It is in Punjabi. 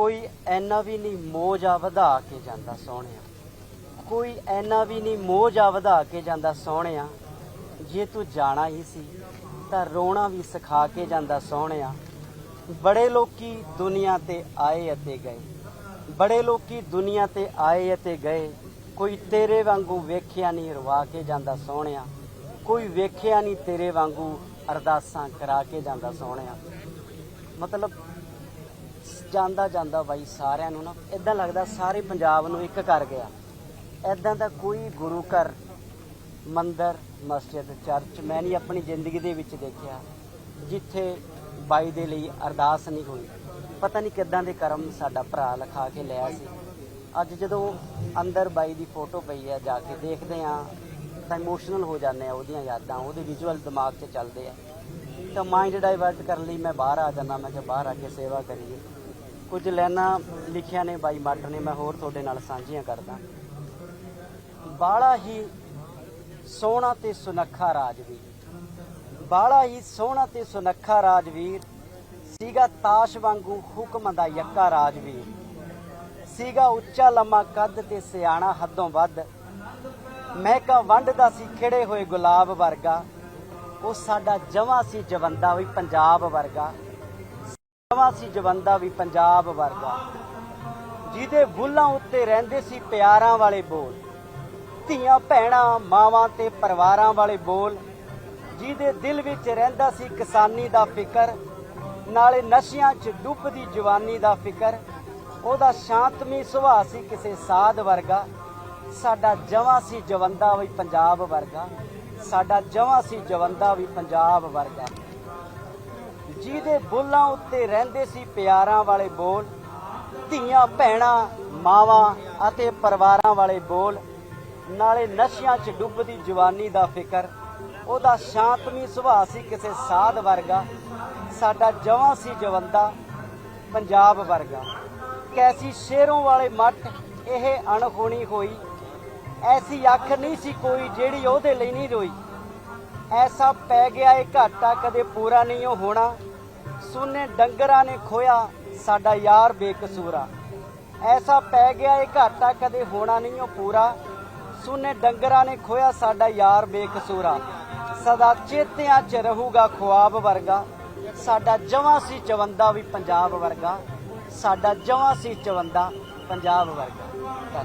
ਕੋਈ ਐਨਾ ਵੀ ਨਹੀਂ ਮੋਜਾ ਵਧਾ ਕੇ ਜਾਂਦਾ ਸੋਹਣਿਆ। ਕੋਈ ਐਨਾ ਵੀ ਨਹੀਂ ਮੋਜਾ ਵਧਾ ਕੇ ਜਾਂਦਾ ਸੋਹਣਿਆ। ਜੇ ਤੂੰ ਜਾਣਾ ਹੀ ਸੀ, ਤਾਂ ਰੋਣਾ ਵੀ ਸਿਖਾ ਕੇ ਜਾਂਦਾ ਸੋਹਣਿਆ। ਬੜੇ ਲੋਕੀ ਦੁਨੀਆ ਤੇ ਆਏ ਅਤੇ ਗਏ। ਬੜੇ ਲੋਕੀ ਦੁਨੀਆ ਤੇ ਆਏ ਅਤੇ ਗਏ। ਕੋਈ ਤੇਰੇ ਵਾਂਗੂ ਵੇਖਿਆ ਨਹੀਂ ਰਵਾ ਕੇ ਜਾਂਦਾ ਸੋਹਣਿਆ। ਕੋਈ ਵੇਖਿਆ ਨਹੀਂ ਤੇਰੇ ਵਾਂਗੂ ਅਰਦਾਸਾਂ ਕਰਾ ਕੇ ਜਾਂਦਾ ਸੋਹਣਿਆ। ਮਤਲਬ ਜਾਂਦਾ ਜਾਂਦਾ ਬਾਈ ਸਾਰਿਆਂ ਨੂੰ ਨਾ ਇਦਾਂ ਲੱਗਦਾ ਸਾਰੇ ਪੰਜਾਬ ਨੂੰ ਇੱਕ ਕਰ ਗਿਆ। ਇਦਾਂ ਦਾ ਕੋਈ ਗੁਰੂ ਘਰ, ਮੰਦਰ, ਮਸਜਿਦ, ਚਰਚ ਮੈਂ ਨਹੀਂ ਆਪਣੀ ਜ਼ਿੰਦਗੀ ਦੇ ਵਿੱਚ ਦੇਖਿਆ, ਜਿੱਥੇ ਬਾਈ ਦੇ ਲਈ ਅਰਦਾਸ ਨਹੀਂ ਹੋਈ। ਪਤਾ ਨਹੀਂ ਕਿੱਦਾਂ ਦੇ ਕਰਮ ਸਾਡਾ ਭਰਾ ਲਿਖਾ ਕੇ ਲਿਆ ਸੀ। ਅੱਜ ਜਦੋਂ ਅੰਦਰ ਬਾਈ ਦੀ ਫੋਟੋ ਪਈ ਹੈ ਜਾ ਕੇ ਦੇਖਦੇ ਆ, ਤਾਂ ਇਮੋਸ਼ਨਲ ਹੋ ਜਾਂਦੇ ਆ ਉਹਦੀਆਂ ਯਾਦਾਂ, ਉਹਦੇ ਵਿਜ਼ੂਅਲ ਦਿਮਾਗ 'ਚ ਚੱਲਦੇ ਆ। ਤਾਂ ਮਾਈਂਡ ਡਾਈਵਰਟ ਕਰਨ ਲਈ ਮੈਂ ਬਾਹਰ ਆ ਜਾਂਦਾ, ਮੈਂ ਕਿਹਾ ਬਾਹਰ ਆ ਕੇ ਸੇਵਾ ਕਰੀਏ। ਕੁਝ ਲੈਣਾ ਲਿਖੀਆਂ ਨੇ ਬਾਈ ਮੱਟ ਨੇ, ਮੈਂ ਹੋਰ ਤੁਹਾਡੇ ਨਾਲ ਸਾਂਝੀਆਂ ਕਰਦਾ। ਬਾਲਾ ਹੀ ਸੋਹਣਾ ਤੇ ਸੁਨੱਖਾ ਰਾਜਵੀਰ। ਬਾਲਾ ਹੀ ਸੋਹਣਾ ਤੇ ਸੁਨੱਖਾ ਰਾਜਵੀਰ, ਸੀਗਾ ਤਾਸ਼ ਵਾਂਗੂ ਹੁਕਮ ਦਾ ਯੱਕਾ ਰਾਜਵੀਰ। ਸੀਗਾ ਉੱਚਾ ਲੰਮਾ ਕੱਦ ਤੇ ਸਿਆਣਾ ਹੱਦੋਂ ਵੱਧ। ਮਹਿਕਾ ਵੰਡਦਾ ਸੀ ਖਿੜੇ ਹੋਏ ਗੁਲਾਬ ਵਰਗਾ। ਉਹ ਸਾਡਾ ਜਵਾਂ ਸੀ ਜਵੰਦਾ ਵੀ ਪੰਜਾਬ ਵਰਗਾ। ਜਵਾਂ ਸੀ ਜਵੰਦਾ ਵੀ ਪੰਜਾਬ ਵਰਗਾ। ਜਿਹਦੇ ਬੁੱਲਾਂ ਉੱਤੇ ਰਹਿੰਦੇ ਸੀ ਪਿਆਰਾਂ ਵਾਲੇ ਬੋਲ। ਧੀਆਂ, ਭੈਣਾਂ, ਮਾਵਾਂ ਤੇ ਪਰਿਵਾਰਾਂ ਵਾਲੇ ਬੋਲ। ਜਿਹਦੇ ਦਿਲ ਵਿੱਚ ਰਹਿੰਦਾ ਸੀ ਕਿਸਾਨੀ ਦਾ ਫਿਕਰ। ਨਾਲੇ ਨਸ਼ਿਆਂ 'ਚ ਡੁੱਬਦੀ ਜਵਾਨੀ ਦਾ ਫਿਕਰ। ਉਹਦਾ ਸ਼ਾਂਤਮਈ ਸੁਭਾਅ ਸੀ ਕਿਸੇ ਸਾਧ ਵਰਗਾ। ਸਾਡਾ ਜਵਾਂ ਸੀ ਜਵੰਦਾ ਵੀ ਪੰਜਾਬ ਵਰਗਾ। ਸਾਡਾ ਜਵਾਂ ਸੀ ਜਵੰਦਾ ਵੀ ਪੰਜਾਬ ਵਰਗਾ। ਜਿਹਦੇ ਬੁੱਲਾਂ ਉੱਤੇ ਰਹਿੰਦੇ ਸੀ ਪਿਆਰਾਂ ਵਾਲੇ ਬੋਲ, ਧੀਆਂ, ਭੈਣਾਂ, ਮਾਵਾਂ ਅਤੇ ਪਰਿਵਾਰਾਂ ਵਾਲੇ ਬੋਲ, ਨਾਲੇ ਨਸ਼ਿਆਂ 'ਚ ਡੁੱਬਦੀ ਜਵਾਨੀ ਦਾ ਫਿਕਰ, ਉਹਦਾ ਸ਼ਾਂਤਮਈ ਸੁਭਾਅ ਸੀ ਕਿਸੇ ਸਾਧ ਵਰਗਾ, ਸਾਡਾ ਜਵਾਂ ਸੀ ਜਵੰਦਾ, ਪੰਜਾਬ ਵਰਗਾ। ਕੈਸੀ ਸ਼ੇਰੋਂ ਵਾਲੇ ਮੱਟ ਇਹ ਅਣਹੋਣੀ ਹੋਈ, ਐਸੀ ਅੱਖ ਨਹੀਂ ਸੀ ਕੋਈ ਜਿਹੜੀ ਉਹਦੇ ਲਈ ਨਹੀਂ ਰੋਈ। ਐਸਾ ਪੈ ਗਿਆ ਏ ਘਾਟਾ ਕਦੇ ਪੂਰਾ ਨਹੀਂ ਉਹ ਹੋਣਾ। ਸੁਨੇ ਡੰਗਰਾਂ ਨੇ ਖੋਇਆ ਸਾਡਾ ਯਾਰ ਬੇਕਸੂਰਾ। ਐਸਾ ਪੈ ਗਿਆ ਏ ਘਾਟਾ ਕਦੇ ਹੋਣਾ ਨਹੀਂ ਉਹ ਪੂਰਾ। ਸੁਨੇ ਡੰਗਰਾਂ ਨੇ ਖੋਇਆ ਸਾਡਾ ਯਾਰ ਬੇਕਸੂਰਾ। ਸਦਾ ਚੇਤਿਆਂ 'ਚ ਰਹੂਗਾ ਖੁਆਬ ਵਰਗਾ। ਸਾਡਾ ਜਵਾਂ ਸੀ ਚਵੰਦਾ ਵੀ ਪੰਜਾਬ ਵਰਗਾ। ਸਾਡਾ ਜਵਾਂ ਸੀ ਚਵੰਦਾ ਪੰਜਾਬ ਵਰਗਾ। ਧੰਨਵਾਦ।